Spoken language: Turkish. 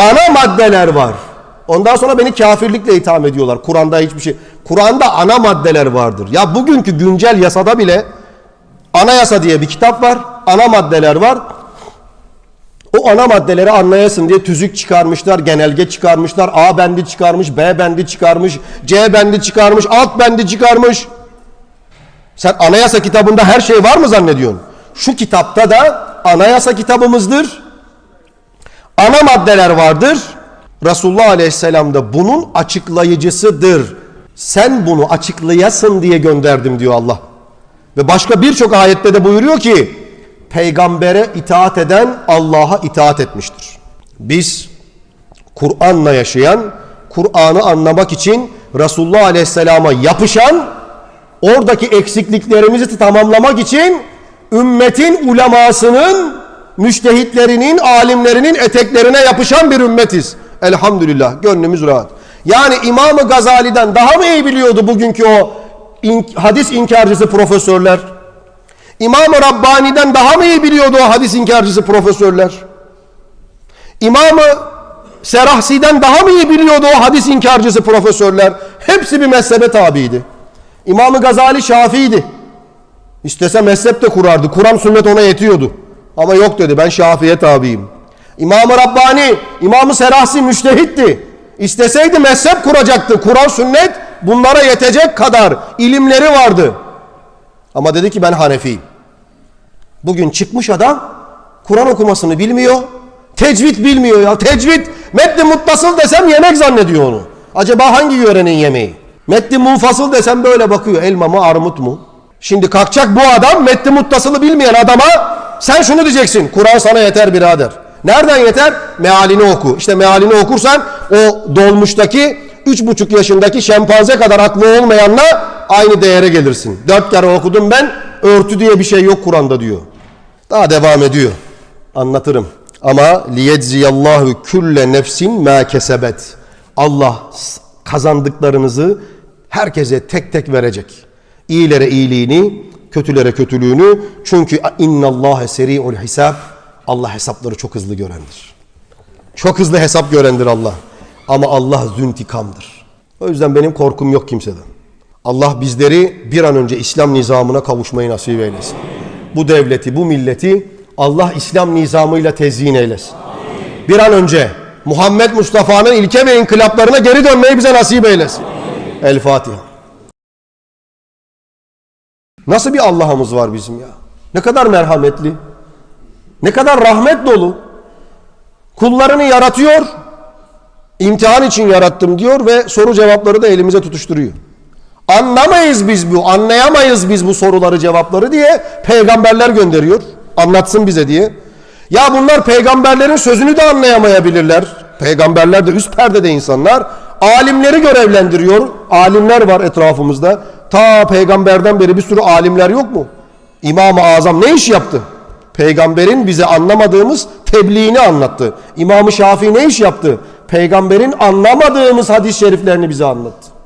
ana maddeler var. Ondan sonra beni kafirlikle itham ediyorlar. Kur'an'da hiçbir şey. Kur'an'da ana maddeler vardır. Ya bugünkü güncel yasada bile anayasa diye bir kitap var. Ana maddeler var. O ana maddeleri anlayasın diye tüzük çıkarmışlar, genelge çıkarmışlar, A bendi çıkarmış, B bendi çıkarmış, C bendi çıkarmış, alt bendi çıkarmış. Sen anayasa kitabında her şey var mı zannediyorsun? Şu kitapta da anayasa kitabımızdır. Ana maddeler vardır. Resulullah Aleyhisselam da bunun açıklayıcısıdır. Sen bunu açıklayasın diye gönderdim diyor Allah. Ve başka birçok ayette de buyuruyor ki peygambere itaat eden Allah'a itaat etmiştir. Biz Kur'an'la yaşayan, Kur'an'ı anlamak için Resulullah Aleyhisselam'a yapışan, oradaki eksikliklerimizi tamamlamak için ümmetin ulemasının, müştehitlerinin, alimlerinin eteklerine yapışan bir ümmetiz. Elhamdülillah gönlümüz rahat. Yani İmam-ı Gazali'den daha mı iyi biliyordu bugünkü o in- hadis inkarcısı profesörler? İmam-ı Rabbani'den daha mı iyi biliyordu o hadis inkarcısı profesörler? İmam-ı Serahsi'den daha mı iyi biliyordu o hadis inkarcısı profesörler? Hepsi bir mezhebe tabiydi. İmam-ı Gazali Şafii'ydi. İstese mezhep de kurardı. Kur'an sünnet ona yetiyordu. Ama yok dedi ben Şafii'ye tabiyim. İmam-ı Rabbani, İmam-ı Serahsi müştehitti. İsteseydi mezhep kuracaktı. Kur'an sünnet bunlara yetecek kadar ilimleri vardı. Ama dedi ki ben Hanefiyim. Bugün çıkmış adam Kur'an okumasını bilmiyor. Tecvid bilmiyor ya. Tecvid metni muttasıl desem yemek zannediyor onu. Acaba hangi yörenin yemeği? Metni munfasıl desem böyle bakıyor. Elma mı armut mu? Şimdi kalkacak bu adam metni muttasılı bilmeyen adama sen şunu diyeceksin. Kur'an sana yeter birader. Nereden yeter? Mealini oku. İşte mealini okursan o dolmuştaki üç buçuk yaşındaki şempanze kadar aklı olmayanla aynı değere gelirsin. Dört kere okudum ben örtü diye bir şey yok Kur'an'da diyor. Daha devam ediyor. Anlatırım. Ama liyedziyallahu külle nefsin ma kesebet. Allah kazandıklarınızı herkese tek tek verecek. İyilere iyiliğini, kötülere kötülüğünü. Çünkü innallâhe seri'ul hisab. Allah hesapları çok hızlı görendir. Çok hızlı hesap görendir Allah. Ama Allah züntikamdır. O yüzden benim korkum yok kimseden. Allah bizleri bir an önce İslam nizamına kavuşmayı nasip eylesin. Bu devleti, bu milleti Allah İslam nizamıyla tezyin eylesin. Bir an önce Muhammed Mustafa'nın ilke ve inkılaplarına geri dönmeyi bize nasip eylesin. El Fatiha. Nasıl bir Allah'ımız var bizim ya? Ne kadar merhametli. Ne kadar rahmet dolu. Kullarını yaratıyor. imtihan için yarattım diyor ve soru cevapları da elimize tutuşturuyor. Anlamayız biz bu, anlayamayız biz bu soruları cevapları diye peygamberler gönderiyor. Anlatsın bize diye. Ya bunlar peygamberlerin sözünü de anlayamayabilirler. Peygamberler de üst perdede insanlar. Alimleri görevlendiriyor. Alimler var etrafımızda. Ta peygamberden beri bir sürü alimler yok mu? İmam-ı Azam ne iş yaptı? Peygamberin bize anlamadığımız tebliğini anlattı. İmam-ı Şafii ne iş yaptı? Peygamberin anlamadığımız hadis-i şeriflerini bize anlattı.